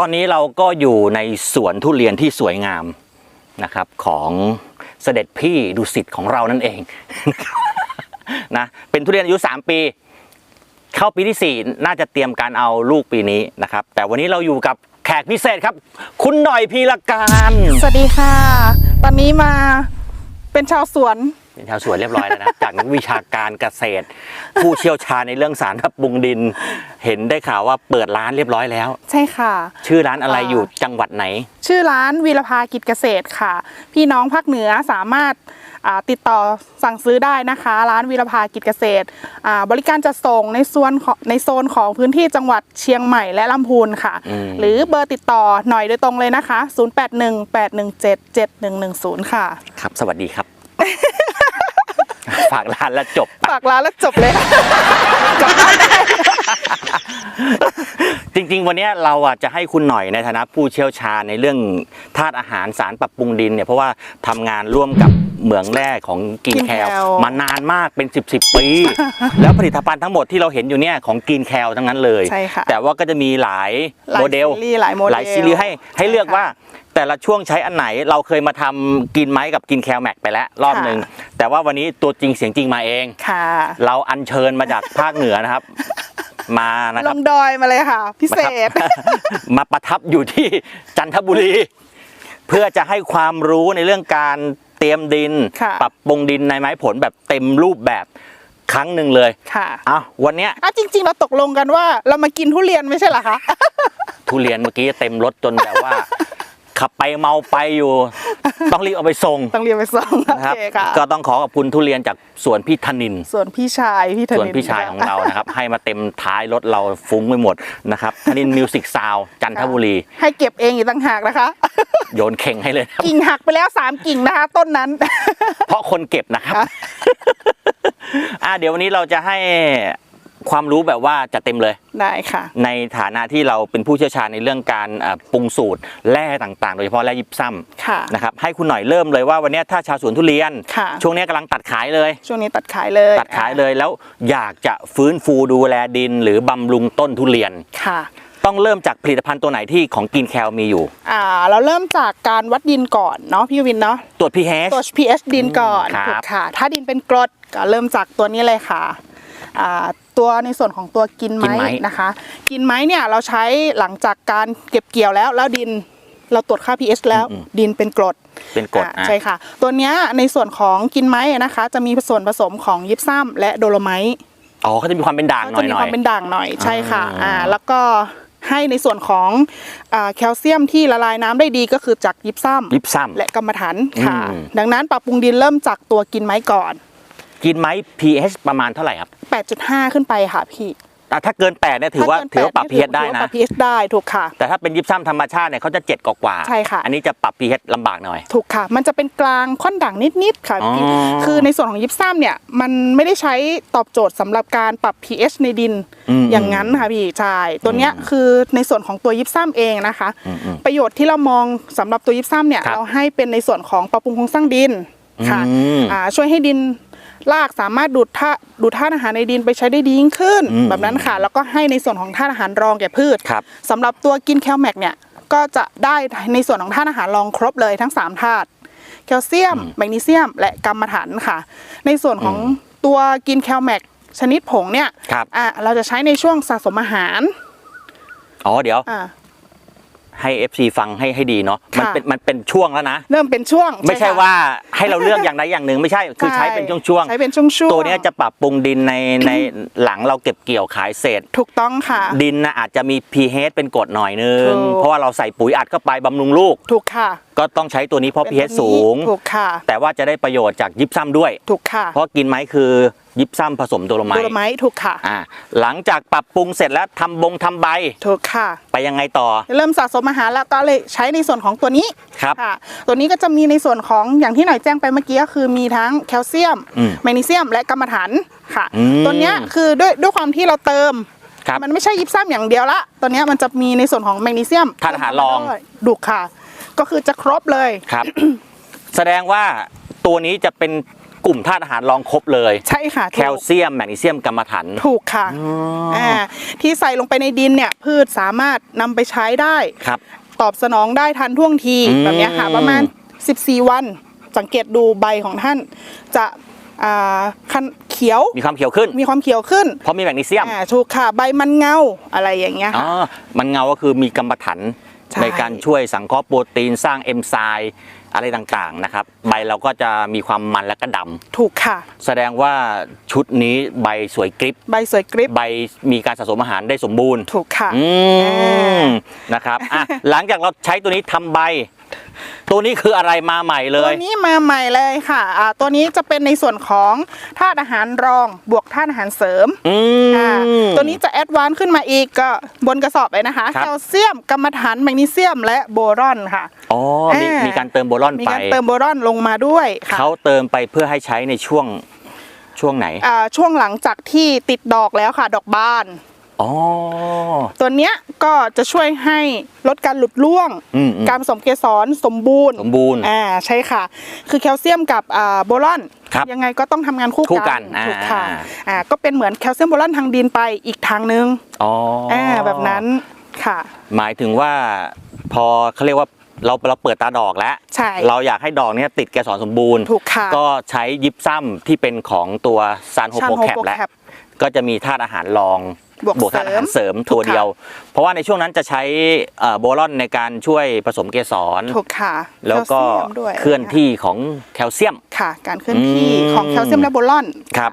ตอนนี้เราก็อยู่ในสวนทุเรียนที่สวยงามนะครับของเสด็จพี่ดุสิตของเรานั่นเองนะเป็นทุเรียนอายุ 3 ปี เข้าปีที่ 4 น่าจะเตรียมการเอาลูกปีนี้นะครับ แต่วันนี้เราอยู่กับแขกพิเศษครับ คุณหน่อยพีรการ สวัสดีค่ะ ตอนนี้มาเป็นชาวสวน เป็นชาวสวนเรียบร้อยแล้วนะ จากนักวิชาการเกษตร ผู้เชี่ยวชาญในเรื่องสารปรับปรุงดิน เห็นได้ข่าวว่าเปิดร้านเรียบร้อยแล้ว ใช่ค่ะ ชื่อร้านอะไรอ่าอยู่จังหวัดไหน ชื่อร้านวีรภากิจเกษตรค่ะ พี่น้องภาคเหนือสามารถอ่าติดต่อสั่งซื้อได้นะคะ ร้านวีรภากิจเกษตรอ่าบริการจะส่งในส่วนของในโซนของพื้นที่จังหวัดเชียงใหม่และลำพูนค่ะอืมหรือเบอร์ติดต่อหน่อยโดยตรงเลยนะคะ 0818177110 ค่ะ ครับ สวัสดีครับ ฝากร้านแล้วจบ ฝากร้านแล้วจบเลยจริงๆ วันนี้เราอะจะให้คุณหน่อยในฐานะผู้เชี่ยวชาญในเรื่องธาตุอาหารสารปรับปรุงดินเนี่ยเพราะว่าทำงานร่วมกับ เหมืองแร่ของกินแคล Greencal มานานมากเป็น 10บสปี แล้วผลิตภัณฑ์ทั้งหมดที่เราเห็นอยู่เนี่ยของกินแคลทั้งนั้นเลย ใช่ค่ะแต่ว่าก็จะมีหลายหลายโมเดลซีรีส์หลายโมเดลหลายซีรีส์ให้ให้ใช่เลือกค่ะว่า แต่ละช่วงใช้อันไหนเราเคยมาทำกินไม้กับกินแคลแม็กไปแล้วรอบค่ะ หนึ่งแต่ว่าวันนี้ตัวจริงเสียงจริงมาเอง ค่ะ เราอัญเชิญมาจากภาคเหนือนะครับ มานะคลรับ งดอยมาเลยค่ะ พิเศษ มาประทับอยู่ที่จันทบุรี เพื่อจะให้ความรู้ในเรื่องการเตรียมดินค่ะปรับปรุงดินในไม้ผลแบบเต็มรูปแบบครั้งหนึ่งเลยค่ะเอาวันเนี้ยอะจริง ๆ เราตกลงกันว่า เรามากินทุเรียนไม่ใช่เหรอคะทุเรียนเมื่อกี้เต็มรถจนแบบว่า ขับไปเมาไปอยู่ ต้องรีบเอาไปส่งต้องเรียนไปส่งโอนะครับเคค่ะก็ต้องขอขอบคุณทุเรียนจากสวนพี่ธนิน ส่วนพี่ชายพี่ธส่วนนินพี่ชายของเรานะครับ ให้มาเต็มท้ายรถเราฟุ้งไปหมดนะครับธนินมิวสิกซาวจันทบุรี ให้เก็บเองอีกต่างหากนะคะ โยนเข่งให้เลยนะครับ กิ่งหักไปแล้วสามกิ่งนะคะ ต้นนั้น เพราะคนเก็บนะครับค่ะอะเดี๋ยววันนี้เราจะให้ ความรู้แบบว่าจะเต็มเลย ได้ค่ะ ในฐานะที่เราเป็นผู้เชี่ยวชาญในเรื่องการเอ่อปรุงสูตรแร่ต่างๆ โดยเฉพาะแร่ยิบซ้ค่ะำนะครับให้คุณหน่อยเริ่มเลยว่าวันนี้ถ้าชาวสวนทุเรียนค่ะช่วงนี้กำลังตัดขายเลย ช่วงนี้ตัดขายเลยตัดขายเลยแล้วอยากจะฟื้นฟูดูแลดิน หรือบำรุงต้นทุเรียนค่ะต้องเริ่มจากผลิตภัณฑ์ตัวไหนที่ของกินแคลมีอยู่ อ่า เราเริ่มจากการวัดดินก่อนเนาะพี่วินเนาะตรวจ pH ตัว pH ดินก่อนครับถูกค่ะ ถ้าดินเป็นกรดก็เริ่มจากตัวนี้เลยค่ะอ่า ตัวในส่วนของตัวกินกินไม้ไม้นะคะ กินไม้เนี่ยเราใช้หลังจากการเก็บเกี่ยวแล้วแล้วดินเราตรวจค่า pH แล้วดินเป็นกรดเป็นกรดอ่าอะใช่ค่ะ ตัวเนี้ยในส่วนของกินไม้นะคะ จะมีส่วนผสมของยิปซัมและโดโลไมต์อ๋อเขาจะมีความเป็นด่างหน่จะอยมีหน่คอวายมเป็นด่างหน่อยใช่ค่ะอ่าอ่าแล้วก็ให้ในส่วนของอาแคลเซียมที่ละลายน้ำได้ดีก็คือจากยิปซัมยิบซ้ำและกรรมฐานค่ะอืมดังนั้นปรับปรุงดินเริ่มจากตัวกินไม้ก่อน กินไหม pH ประมาณเท่าไหร่ครับ8.5 ขึ้นไปค่ะพี่อะถ้าเกิน8เนี่ยถือว่าถ้เกินถือว่าปรับ8 pH ได้ถือว่านะปรับ pH ได้ถูกค่ะ แต่ถ้าเป็นยิปซัมธรรมชาติเนี่ยเขาจะเจ็ดกว่าๆใช่ค่ะ อันนี้จะปรับ pH ลำบากหน่อย ถูกค่ะ มันจะเป็นกลางค่อนด่างนิดๆค่ะพี่อ๋อคือในส่วนของยิปซัมเนี่ยมันไม่ได้ใช้ตอบโจทย์สำหรับการปรับ pH ในดินอืมอย่างนั้นค่ะพี่ใช่ตัวเนี้ยคือในส่วนของตัวยิปซัมเองนะคะอืมอืมประโยชน์ที่เรามองสำหรับตัวยิปซัมเนี่ยครับเราให้เป็นในส่วนของปรับปรุงโครงสร้างดินค่ะอืมอ่าช่วยให้ดิน รากสามารถดูดธาตุดูดธาตุอาหารในดินไปใช้ได้ดียิ่งขึ้น อืมแบบนั้นค่ะ แล้วก็ให้ในส่วนของธาตุอาหารรองแก่พืชครับ สำหรับตัวกินแคลแมกเนี่ยก็จะได้ในส่วนของธาตุอาหารรองครบเลยทั้ง3ธาตุแคลเซียม แมกนีเซียม และกรรมฐานค่ะ ในส่วนของตัวกินแคลแมกชนิดผงเนี่ยครับ อะเราจะใช้ในช่วงสะสมอาหาร อ๋อเดี๋ยว อะ ให้ FC ฟังให้ให้ดีเนาะมันค่ะ เป็นมันเป็นช่วงแล้วนะ เริ่มเป็นช่วงไม่ใช่ค่ะว่าให้เราเลือกอย่างใดอย่างหนึ่งไม่ใช่คือใช้เป็นช่วงใช้เป็นช่วงๆตัวเนี้ยจะปรับปรุงดินในในหลังเราเก็บเกี่ยวขายเศษ ถูกต้องค่ะ ดินนะอาจจะมี pH เป็นกรดหน่อยนึง ถูก เพราะว่าเราใส่ปุ๋ยอัดเข้าไปบำรุงลูก ถูกค่ะก็ต้องใช้ตัวนี้เพราะ เป็น pH ตัวนี้สูง ถูกค่ะ แต่ว่าจะได้ประโยชน์จากยิปซัมด้วย ถูกค่ะ เพราะกินไม้คือ ยิปซัมผสมโดโลไมโดต์โลไมต์ถูกค่ะอ่าหลังจากปรับปรุงเสร็จแล้วทำบงทำใบถูกค่ะ ไปยังไงต่อ เริ่มสะสมอาหารแล้วก็เลยใช้ในส่วนของตัวนี้ครับค่ะ ตัวนี้ก็จะมีในส่วนของอย่างที่หน่อยแจ้งไปเมื่อกี้ก็คือมีทั้งแคลเซียมอืมแมกนีเซียม และกรรมฐานค่ะอืมตัวเนี้ยคือด้วยด้วยความที่เราเติมครับมันไม่ใช่ยิปซัมอย่างเดียวละตัวเนี้ยมันจะมีในส่วนของแมกนีเซียมธาตุอาหารรองด้วยดุค่ะ ก็คือจะครบเลยครับ แสดงว่าตัวนี้จะเป็น กลุ่มธาตุอาหารรองครบเลย ใช่ค่ะแคลเซียมแมกนีเซียมกัมมันถัน ถูกค่ะอ๋ออ่าที่ใส่ลงไปในดินเนี่ยพืชสามารถนำไปใช้ได้ครับ ตอบสนองได้ทันท่วงทีอืมแบบเนี้ยค่ะประมาณ 14 วัน สังเกตดูใบของท่านจะอ่าคันเขียวมีความเขียวขึ้น มีความเขียวขึ้น เพราะมีแมกนีเซียมอ่าถูกค่ะ ใบมันเงาอะไรอย่างเงี้ยอ๋ค่ะอมันเงาก็คือมีกัมมันถันใช่ในการช่วยสังเคราะห์โปรตีนสร้างเอนไซม์ อะไรต่างๆนะครับ ใบเราก็จะมีความมันและก็ดำถูกค่ะ แสดงว่าชุดนี้ใบสวยกริบใบสวยกริบใบมีการสะสมอาหารได้สมบูรณ์ถูกค่ะ อืมนะครับอะหลังจากเราใช้ตัวนี้ทำใบ ตัวนี้คืออะไรมาใหม่เลตัวย นี้มาใหม่เลยค่ะอ่าตัวนี้จะเป็นในส่วนของธาตุอาหารรองบวกธาตุอาหารเสริมอือ่าม ตัวนี้จะแอดวานซ์ขึ้นมาอีกก็บนกระสอบเลยนะคะครับ แคลเซียมกัมมันถันแมกนีเซียมและโบรอนค่ะ อ๋อมีอ่ามี มีการเติมโบรอนมีไป การเติมโบรอนลงมาด้วยค่ะเขาเติมไปเพื่อให้ใช้ในช่วงช่วงไหน อ่าช่วงหลังจากที่ติดดอกแล้วค่ะ ดอกบาน อ๋อ ตัวเนี้ยก็จะช่วยให้ลดการหลุดร่วง อืมอืมการผสมเกสรสมบูรณ์สมบูรณ์อ่าใช่ค่ะ คือแคลเซียมกับอ่าโบรอน ครับยังไงก็ต้องทำงานคู่คู่กันถูกค่ะอ่า อ่าก็เป็นเหมือนแคลเซียมโบรอนทางดินไปอีกทางนึงอ๋อออ่าแบบนั้นค่ะ หมายถึงว่าพอเขาเรียกว่าเราเราเปิดตาดอกแล้ว ใช่ เราอยากให้ดอกเนี้ยติดเกสรสมบูรณ์ ถูกค่ะก็ใช้ยิปซัมที่เป็นของตัวซานโฮชันโปโฮแคปโปแล้ว แคป ก็จะมีธาตุอาหารรอง บวกธาตุอาหารเสริมเสริมตัวถูกค่ะเดียว เพราะว่าในช่วงนั้นจะใช้เอ่อโบรอนในการช่วยผสมเกสรถูกค่ะ แล้วก็แคลซียมด้วยเคลื่อนที่ของแคลเซียมค่ะ การเคลื่อนที่อืมของแคลเซียมและโบรอนครับ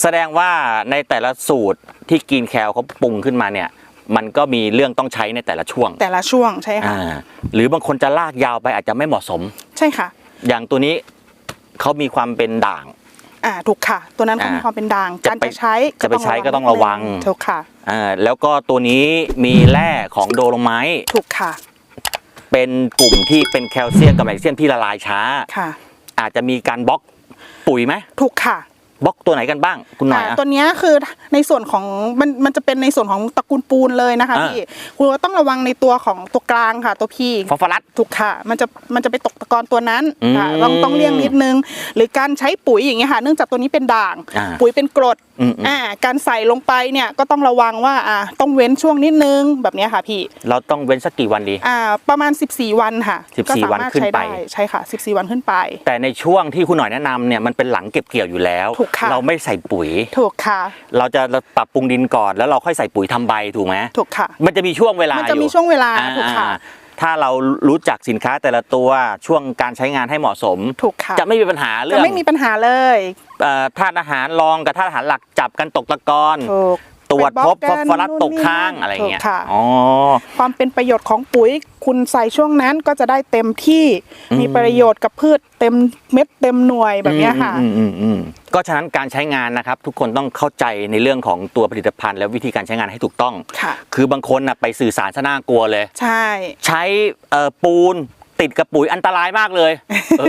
แสดงว่าในแต่ละสูตรที่กินแคลเขาปรุงขึ้นมาเนี่ยมันก็มีเรื่องต้องใช้ในแต่ละช่วง แต่ละช่วงใช่ค่ะอ่าหรือบางคนจะลากยาวไปอาจจะไม่เหมาะสม ใช่ค่ะ อย่างตัวนี้เขามีความเป็นด่าง อ่าถูกค่ะ ตัวนั้นเขาอ่ามีความเป็นด่างจะการไปจะใช้จะไปใช้ก็ต้องระวังถูกค่ะอ่าแล้วก็ตัวนี้มีแร่ของโดโลไมต์ถูกค่ะ เป็นกลุ่มที่เป็นแคลเซียมกับแมกนีเซียมที่ละลายช้าค่ะ อาจจะมีการบล็อกปุ๋ยไหมถูกค่ะ บล็อกตัวไหนกันบ้างคุณหน่อยอ่าอะตัวเนี้ยคือในส่วนของมันมันจะเป็นในส่วนของตระกูลปูนเลยนะคะอ่า พี่คุณก็ต้องระวังในตัวของตัวกลางค่ะตัวพี่ฟอสฟอรัส ถูกค่ะ มันจะมันจะไปตกตะกอนตัวนั้นค่ะอืมต้องต้องเลี่ยงนิดนึง หรือการใช้ปุ๋ยอย่างเงี้ยค่ะ เนื่องจากตัวนี้เป็นด่าง อ่าปุ๋ยเป็นกรดอืมอืมอ่าการใส่ลงไปเนี่ยก็ต้องระวังว่าอ่าต้องเว้นช่วงนิดนึงแบบเนี้ยค่ะพี่ เราต้องเว้นสักกี่วันดีอ่าประมาณ 14 วันค่ะ14ก็สามารถวันขึ้นใช้ไปได้ใช่ค่ะ 14 วันขึ้นไป แต่ในช่วงที่คุณหน่อยแนะนำเนี่ยมันเป็นหลังเก็บเกี่ยวอยู่แล้วถูกค่ะเราไม่ใส่ปุ๋ยถูกค่ะ เราจะปรับปรุงดินก่อนแล้วเราค่อยใส่ปุ๋ยทำใบถูกไหมถูกค่ะ มันจะมีช่วงเวลามันจะอยู่มีช่วงเวลาอ่าถูกค่ะถ้าเรารู้จักสินค้าแต่ละตัวช่วงการใช้งานให้เหมาะสมถูกค่ะจะไม่มีปัญหาเรื่จะองไม่มีปัญหาเลยเอ่อ ธาตุอาหารรองกับธาตุอาหารหลักจับกันตกตะกอนถูกตรวจพบไปฟบล็ออกสฟอรัสกันตกค้างนู่นนี่อะไรเงี้ยถูกค่ะอ๋อความเป็นประโยชน์ของปุ๋ยคุณใส่ช่วงนั้นก็จะได้เต็มที่อืมมีประโยชน์กับพืชเต็มเม็ดเต็มหน่วยแบบเนี้ยค่ะอืมอืมอืมก็ฉะนั้นการใช้งานนะครับ ทุกคนต้องเข้าใจในเรื่องของตัวผลิตภัณฑ์ และวิธีการใช้งานให้ถูกต้องค่ะคือบางคนน่ะไปสื่อสารซะน่ากลัวเลย ใช่ ใช้เอ่อปูนติดกับปุ๋ยอันตรายมากเลยเออ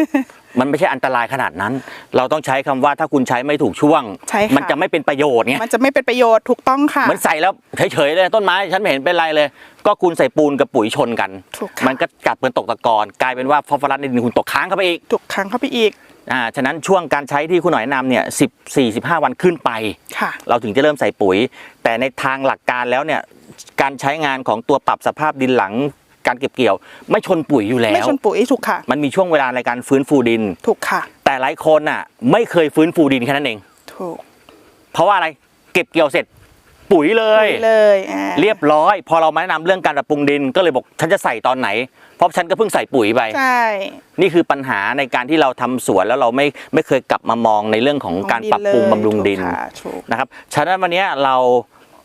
มันไม่ใช่อันตรายขนาดนั้น เราต้องใช้คำว่าถ้าคุณใช้ไม่ถูกช่วงใช่ค่ะมันจะไม่เป็นประโยชน์ไงมันจะไม่เป็นประโยชน์ถูกต้องค่ะเหมือนใส่แล้วเฉยๆเลยต้นไม้ฉันไม่เห็นเป็นไรเลย ก็คุณใส่ปูนกับปุ๋ยชนกันถูกค่ะมันก็กัดเป็นตกตะกอนกลายเป็นว่าฟอสฟอรัสในดินคุณตกค้างเข้าไปอีกถูกครั้งเข้าไปอีกอ่าฉะนั้นช่วงการใช้ที่คุณหน่อยแนะนำเนี่ยสิบสี่สิบห้าวันขึ้นไปค่ะเราถึงจะเริ่มใส่ปุ๋ย แต่ในทางหลักการแล้วเนี่ยการใช้งานของตัวปรับสภาพดินหลัง การเก็บเกี่ยว ไม่ชนปุ๋ยอยู่แล้ไม่วชนปุ๋ยถูกค่ะ มันมีช่วงเวลาในการฟื้นฟูดิน ถูกค่ะ แต่หลายคนน่ะ ไม่เคยฟื้นฟูดินแค่นั้นเอง ถูก เพราะว่าอะไรเก็บเกี่ยวเสร็จปุ๋ยเลยปุ๋ยเลยอ่าเรียบร้อย พอเรามาแนะนำเรื่องการปรับปรุงดินก็เลยบอกฉันจะใส่ตอนไหน เพราะฉันก็เพิ่งใส่ปุ๋ยไปใช่นี่คือปัญหาในการที่เราทำสวนแล้วเราไม่ไม่เคยกลับมามองในเรื่องของการปรับปรุงบำรุงดินถูกค่ะถูกนะครับฉะนั้นวันนี้เรา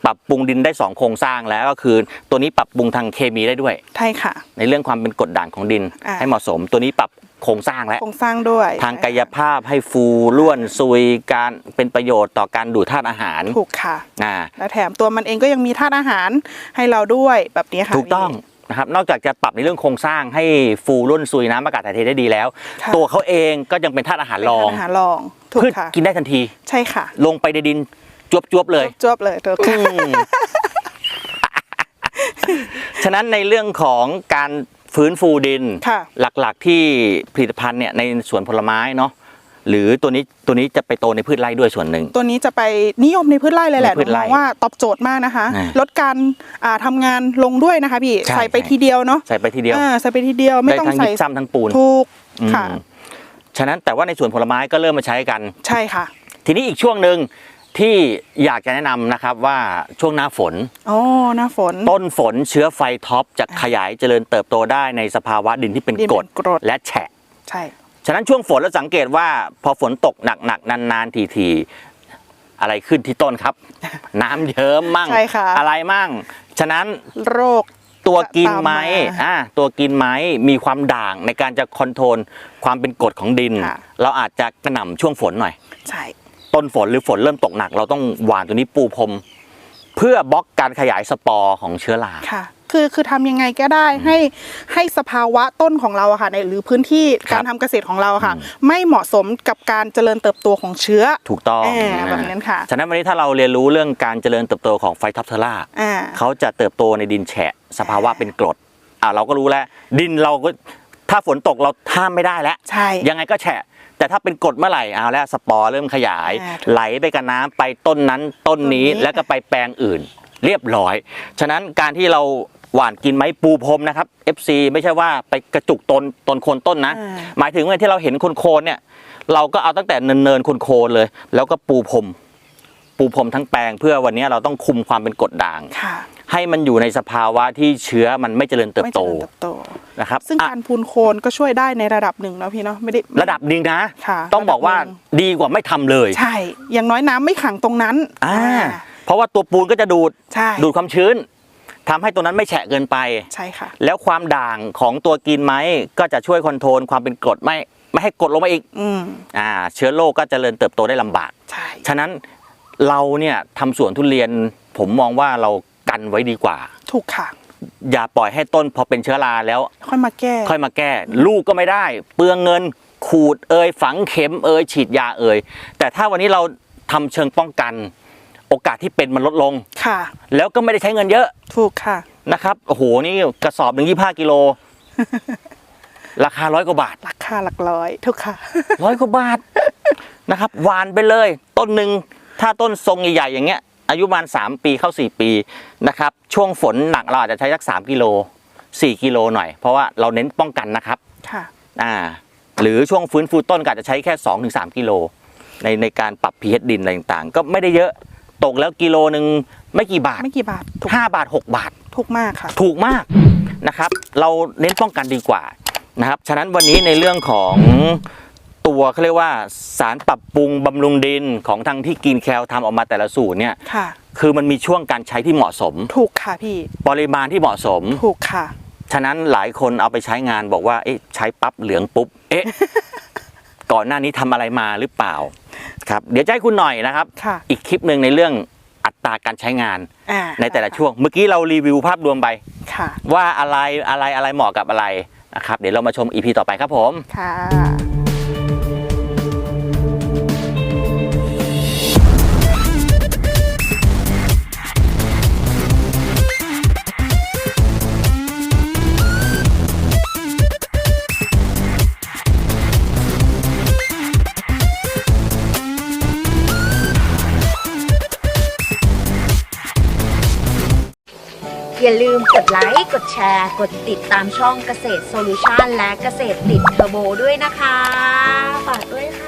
ปรับปรุงดินได้ 2 โครงสร้างแล้วก็คือ ตัวนี้ปรับปรุงทางเคมีได้ด้วย ใช่ค่ะ ในเรื่องความเป็นกรดด่างของดิน อ่า ให้เหมาะสม ตัวนี้ปรับโครงสร้างแล้ว โครงสร้างด้วยทางกายภาพให้ฟูร่วนซุยการเป็นประโยชน์ต่อการดูดธาตุอาหารถูกค่ะ อ่า และแถมตัวมันเองก็ยังมีธาตุอาหารให้เราด้วยแบบนี้ค่ะถูกต้องนะครับนอกจากจะปรับในเรื่องโครงสร้างให้ฟูร่วนซุยน้ำอากาศถ่ายเทได้ดีแล้ว ค่ะ ตัวเขาเองก็ยังเป็นธาตุอาหารเป็นรองธาตุอาหารรองถูกพืชค่ะ กินได้ทันที ใช่ค่ะ ลงไปในดิน จวบๆเลยจบเลยถูกอืค่ะมฉะนั้นในเรื่องของการฟื้นฟูดิน ค่ะ หลักๆที่ผลิตภัณฑ์เนี่ยในสวนผลไม้เนาะหรือตัวนี้ตัวนี้จะไปโตในพืชไร่ด้วยส่วนหนึ่ง ตัวนี้จะไปนิยมในพืชไร่เลยแหละในพืชไร่หนูมองว่าตอบโจทย์มากนะคะ อ่าลดการอ่าทำงานลงด้วยนะคะพี่ใช่ใส่ไปใช่ ทีเดียวเนาะใส่ไปทีเดียว อ่าใส่ไปทีเดียวไม่ได้ต้องทั้งใส่ยิบซ้ำทั้งปูนถูกอืมค่ะ ฉะนั้นแต่ว่าในส่วนผลไม้ก็เริ่มมาใช้กัน ใช่ค่ะ ทีนี้อีกช่วงหนึ่ง ที่อยากจะแนะนำนะครับว่าช่วงหน้าฝน อ๋อหน้าฝน ต้นฝนเชื้อไฟท็อปจะขยายเจริญเติบโตได้ในสภาวะดินที่เป็นดินกเป็รดนกรด และแฉะ ใช่ ฉะนั้นช่วงฝนเราสังเกตว่า พอฝนตกหนักๆนานๆทีๆอะไรขึ้นที่ต้นครับ น้ำเยิ้มมั่ง ใช่ค่ะ อะไรมั่ง ฉะนั้นโรค ตัวกินไม้จะตามมาอ่าตัวกินไม้มีความด่างในการจะคอนโทรลความเป็นกรดของดิน ค่ะ เราอาจจะกระหน่ำช่วงฝนหน่อย ใช่ ต้นฝนหรือฝนเริ่มตกหนัก เราต้องหว่านตัวนี้ปูพรมเพื่อบล็อกการขยายสปอร์ของเชื้อราค่ะ คือคือทำยังไงก็ได้ให้ให้สภาวะต้นของเราอะค่ะในหรือพื้นที่ครับการทำเกษตรของเราอะค่ะ ไม่เหมาะสมกับการเจริญเติบโตของเชื้อถูกต้องอ่าแบบนั้นค่ะ ฉะนั้นวันนี้ถ้าเราเรียนรู้เรื่องการเจริญเติบโตของไฟท็อปเทอร่าอ่าเขาจะเติบโตในดินแฉะ สภาวะเป็นกรดอ่าเราก็รู้แล้ว ดินเราก็ ถ้าฝนตกเราห้ามไม่ได้แล้ว ใช่ ยังไงก็แฉะ แต่ถ้าเป็นกรดเมื่อไหร่เอาแล้วสปอร์เริ่มขยาย อ่าถูกไหลไปกับน้ำไปต้นนั้นต้นนี้ต้นนี้ แล้วก็ไปแปลงอื่น เรียบร้อย ฉะนั้นการที่เราหว่านกินไม้ปูพรมนะครับ FC ไม่ใช่ว่าไปกระจุกต้นต้นโคนต้นนะ อ่า หมายถึงว่าที่เราเห็นโคนๆเนี่ย เราก็เอาตั้งแต่เนินๆโคนๆเลย แล้วก็ปูพรมปูพรมทั้งแปลงเพื่อวันนี้เราต้องคุมความเป็นกรดด่าง ค่ะ ให้มันอยู่ในสภาวะที่เชื้อมันไม่เจริญเติบไม่โตเจริญเติบโต นะครับซึ่งอะการพูนโคนก็ช่วยได้ในระดับหนึ่งเนาะพี่เนาะไม่ได้ ระดับหนึ่งนะ ค่ะต้องบอกว่าระดับหนึ่งดีกว่าไม่ทำเลยใช่ อย่างน้อยน้ำไม่ขังตรงนั้นอ่าเพราะว่าตัวปูนก็จะดูดใช่ดูดความชื้นทำให้ตัวนั้นไม่แฉะเกินไป ใช่ค่ะ แล้วความด่างของตัวกินไม้ก็จะช่วยคอนโทรลความเป็นกรดไม่ไม่ให้กดลงมาอีกอืมอ่าเชื้อโรคก็เจริญเติบโตได้ลำบาก ใช่ ฉะนั้นเราเนี่ยทำสวนทุเรียนผมมองว่าเรา กันไว้ดีกว่า ถูกค่ะ อย่าปล่อยให้ต้นพอเป็นเชื้อราแล้ว ค่อยมาแก้ ค่อยมาแก้ ลูกก็ไม่ได้ เปลืองเงิน ขูดเอยฝังเข็มเอยฉีดยาเอยแต่ถ้าวันนี้เราทำเชิงป้องกัน โอกาสที่เป็นมันลดลงค่ะ แล้วก็ไม่ได้ใช้เงินเยอะ ถูกค่ะนะครับโอ้โหนี่กระสอบหนึ่งยี่ห้ากิโลราคาร้อยกว่าบาท ราคาหลักร้อยถูกค่ะร้อยกว่าบาทนะครับหวานไปเลย ต้นหนึ่งถ้าต้นทรงใหญ่ๆอย่างเงี้ย อายุประมาณสามปีเข้าสี่ปีนะครับช่วงฝนหนักเราอาจจะใช้สักสามกิโลสี่กิโลหน่อย เพราะว่าเราเน้นป้องกันนะครับค่ะอ่าหรือช่วงฟื้นฟูต้นก็อาจจะใช้แค่2อถึงสกิโลในในการปรับ pH ดินอะไรต่างๆ ก็ไม่ได้เยอะตกแล้วกิโลหนึ่งไม่กี่บาทไม่กี่บาทถูก5บาท 6 บาท ถูกมากค่ะ ถูกมากนะครับ เราเน้นป้องกันดีกว่านะครับ ฉะนั้นวันนี้ในเรื่องของ ตัวเขาเรียกว่าสารปรับปรุงบำรุงดินของทางที่กินแคลทำออกมาแต่ละสูตรเนี่ยค่ะ คือมันมีช่วงการใช้ที่เหมาะสม ถูกค่ะพี่ ปริมาณที่เหมาะสม ถูกค่ะ ฉะนั้นหลายคนเอาไปใช้งานบอกว่า เอ๊ะ ใช้ปั๊บเหลืองปุ๊บ เอ๊ะ ก่อนหน้านี้ทำอะไรมาหรือเปล่า ครับ เดี๋ยวจะให้คุณหน่อยนะครับ ค่ะ อีกคลิปหนึ่งในเรื่องอัตราการใช้งานอ่าในแต่ละช่วง เมื่อกี้เรารีวิวภาพรวมไป ค่ะ ว่าอะไรอะไรอะไรเหมาะกับอะไรนะครับ เดี๋ยวเรามาชมอีพีต่อไปครับผม ค่ะ ดไลค์ กดแชร์ กดติดตามช่องเกษตรโซลูชันและเกษตรติดเทอร์โบด้วยนะคะ ฝากด้วยค่ะ